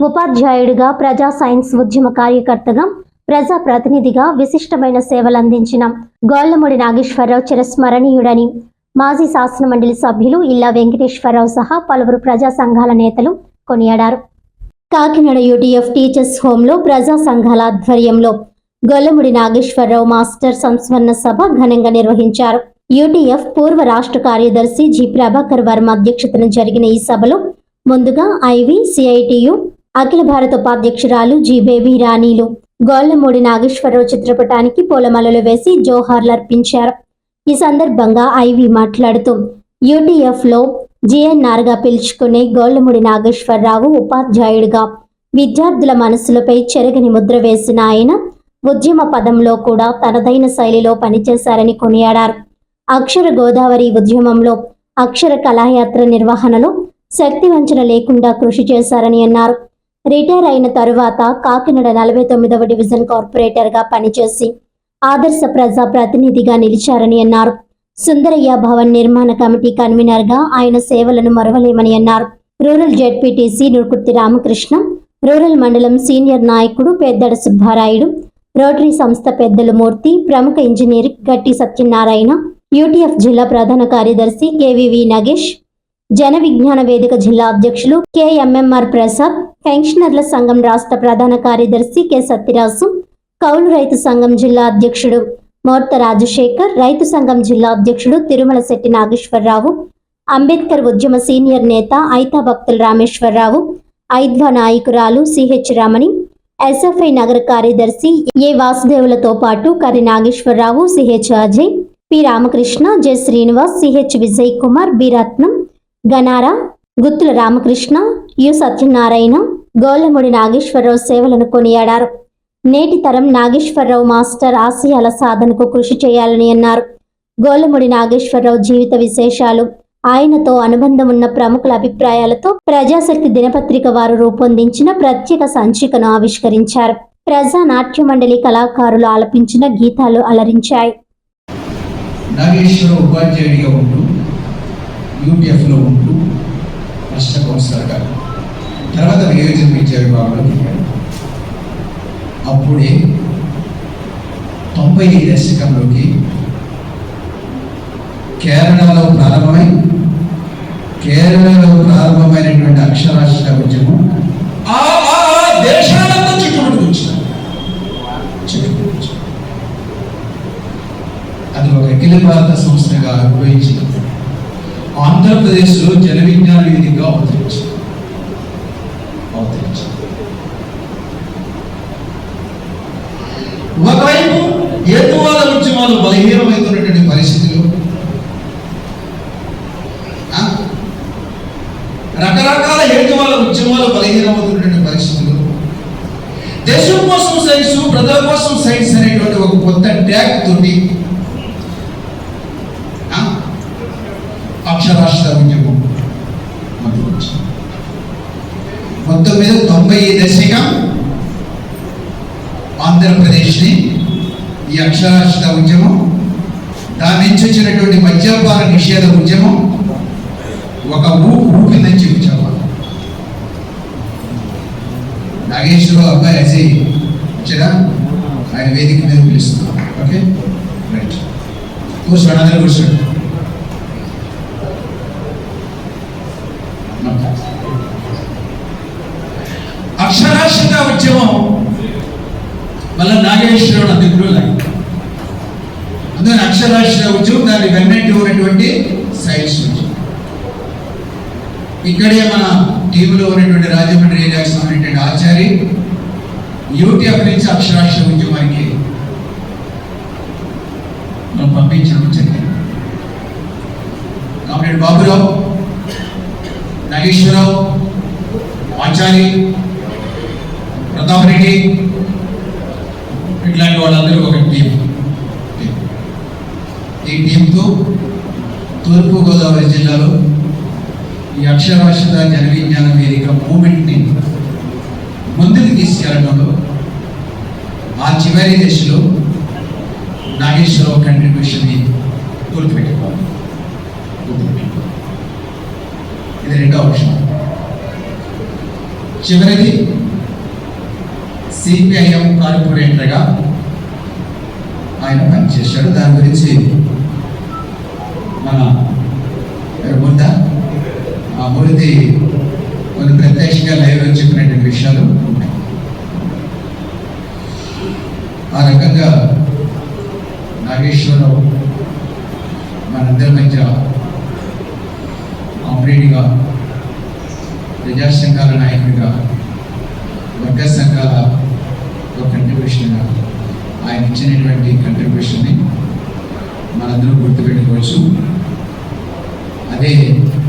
ఉపాధ్యాయుడిగా ప్రజా సైన్స్ ఉద్యమ కార్యకర్తగా ప్రజా ప్రతినిధిగా విశిష్టమైన సేవలందించిన గోళ్ళమూడి నాగేశ్వరరావు చిరస్మరణీయుడని మాజీ శాసనమండలి సభ్యులు ఇల్లా వెంకటేశ్వరరావు సహా పలువురు ప్రజా సంఘాల నేతలు కొనియాడారు. కాకినాడ యూటీఎఫ్ టీచర్స్ హోంలో ప్రజా సంఘాల ఆధ్వర్యంలో గొల్లముడి నాగేశ్వరరావు మాస్టర్ సంస్మరణ సభ ఘనంగా నిర్వహించారు. యూటీఎఫ్ పూర్వ రాష్ట్ర కార్యదర్శి జి ప్రభాకర్ వర్మ అధ్యక్షతన జరిగిన ఈ సభలో ముందుగా ఐవి సిఐటియు అఖిల భారత ఉపాధ్యక్షురాలు జి బేబీ రాణీలు. గోళ్ళమూడి నాగేశ్వరరావు చిత్రపటానికి పూలమాలలు వేసి జోహార్లు అర్పించారు ఈ సందర్భంగా ఐవి మాట్లాడుతూ యూటీఎఫ్లో జిఎన్ఆర్గా పిలుచుకునే గోళ్ళమూడి నాగేశ్వరరావు ఉపాధ్యాయుడిగా. విద్యార్థుల మనసులపై చెరగని ముద్ర వేసిన ఆయన ఉద్యమ పదంలో కూడా తనదైన శైలిలో పనిచేశారని కొనియాడారు. అక్షర గోదావరి ఉద్యమంలో అక్షర కళాయాత్ర నిర్వహణలో శక్తి వంచన లేకుండా కృషి చేశారని అన్నారు. రిటైర్ అయిన తరువాత కాకినాడ నలభై తొమ్మిదవ డివిజన్ కార్పొరేటర్గా పనిచేసి ఆదర్శ ప్రజా ప్రతినిధిగా నిలిచారని అన్నారు. సుందరయ్య భవన్ నిర్మాణ కమిటీ కన్వీనర్గా ఆయన సేవలను మరవలేమని అన్నారు. Rural ZPTC Nurkurthi Ramakrishna rural మండలం సీనియర్ నాయకుడు పెద్దడ సుబ్బారాయుడు రోటరీ సంస్థ పెద్దల మూర్తి ప్రముఖ ఇంజనీర్ గట్టి సత్యనారాయణ యూటీఎఫ్ జిల్లా ప్రధాన కార్యదర్శి కేవీవి నగేష్ జన విజ్ఞాన వేదిక జిల్లా అధ్యక్షులు కెఎంఎంఆర్ ప్రసాద్ పెన్షనర్ల సంఘం రాష్ట్ర ప్రధాన కార్యదర్శి కె సత్యరాజు కౌలు రైతు సంఘం జిల్లా అధ్యక్షుడు మోర్త రాజశేఖర్ రైతు సంఘం జిల్లా అధ్యక్షుడు తిరుమల శెట్టి నాగేశ్వరరావు అంబేద్కర్ ఉద్యమ సీనియర్ నేత ఐతా భక్తుల రామేశ్వరరావు ఐద్వా నాయకురాలు సిహెచ్ రమణి ఎస్ఎఫ్ఐ నగర కార్యదర్శి ఏ వాసుదేవులతో పాటు Kari Nageswararao CH Ajay P Ramakrishna J Srinivas CH Vijay Kumar B Ratnam గనారా Guttula Ramakrishna U Satyanarayana Gollamudi Nageswararao సేవలను కొనియాడారు. నేటి తరం నాగేశ్వరరావు మాస్టర్ ఆశయాల సాధనకు కృషి చేయాలని అన్నారు. గోలముడి నాగేశ్వరరావు జీవిత విశేషాలు ఆయనతో అనుబంధం ఉన్న ప్రముఖుల అభిప్రాయాలతో ప్రజాశక్తి దినపత్రిక వారు రూపొందించిన ప్రత్యేక సంచికను ఆవిష్కరించారు. ప్రజా నాట్య మండలి కళాకారులు ఆలపించిన గీతాలు అలరించాయి. నాగేశ్వర ఉపాధ్యాయుడిగా ఉంటూ యూపీఎఫ్లో ఉంటూ రాష్ట్ర కౌన్సిలర్గా తర్వాత నియోజక విద్యా విభాగంలో దిగాడు అప్పుడే తొంభై దశకంలోకి కేరళలో ప్రారంభమై కేరళలో ప్రారంభమైనటువంటి అక్షరాస్యత ఉద్యమం ఆ దేశాలతో చుట్టుముట్టుకు వచ్చిన అది ఒక అఖిల భారత సంస్థగా అనుభవించింది ఆంధ్రప్రదేశ్లో జన విజ్ఞాన వేదికగా అవతరించింది. అవతరించింది. ఒకవైపు ఏతువాద ఉద్యమాలు బలహీనమవుతున్నటువంటి పరిస్థితులు రకరకాల హేతువాద ఉద్యమాలు బలహీనమవుతున్నటువంటి పరిస్థితులు దేశం కోసం సైన్స్ ప్రజల కోసం సైన్స్ అనేటువంటి ఒక కొత్త ట్యాగ్ తోటి ఆ? అక్షరాస్యత ఉద్యమం మొదలు మొత్తం మీద తొంభై దశకం ఆంధ్రప్రదేశ్ని ఈ అక్షరాస్యత ఉద్యమం దాని నుంచి వచ్చినటువంటి మద్యపాన నిషేధ ఉద్యమం ఒక ఊ ఊపిందని చెప్పి నాగేశ్వరరావు అబ్బాయి అజయ్ వచ్చారా ఆయన వేదిక మీద పిలుస్తున్నాం ఓకే? రైట్. కూర్చోండి అందరూ కూర్చోండి. ఉద్యమం మళ్ళీ నాగేశ్వరుడు అందుకులు అందుకని అక్షరాస్యత ఉద్యమం దాన్ని వెన్నెట్టి ఉన్నటువంటి సైన్స్ ఉద్యమం ఇక్కడే మన టీంలో ఉన్నటువంటి రాజమండ్రి ఏరియాకి సంబంధించినటువంటి ఆచారి యూటీఎఫ్ నుంచి అక్షరాక్షర ఉద్యమానికి మనం పంపించడం జరిగింది కామ్రేడ్ బాబురావు నాగేశ్వరరావు ఆచారి ప్రతాప్ రెడ్డి ఇట్లాంటి వాళ్ళందరూ ఒక టీం ఈ టీంతో తూర్పుగోదావరి జిల్లాలో ఈ అక్షరాస్యత జనవిజ్ఞాన వేదిక మూమెంట్ని ముందుకు తీసుకెళ్ళడంలో ఆ చివరి దశలో నాగేశ్వరరావు కంట్రిబ్యూషన్ని గుర్తుపెట్టుకోవాలి గుర్తుపెట్టుకోవాలి. ఇది రెండో అంశం. చివరిది సిపిఐఎం కార్పొరేటర్గా ఆయన పనిచేశాడు. దాని గురించి మన ముందా ముద్ద ఆ కొన్ని ప్రత్యక్షంగా లైవ్లో చెప్పినటువంటి విషయాలు ఉన్నాయి. ఆ రకంగా నాగేశ్వరరావు మనందరి మధ్య ఆపరేటిగా ప్రజాసంఘాల నాయకుడిగా వర్గ సంఘాల ఒక కంట్రిబ్యూషన్గా ఆయన ఇచ్చినటువంటి కంట్రిబ్యూషన్ని మనందరూ గుర్తుపెట్టుకోవచ్చు. అదే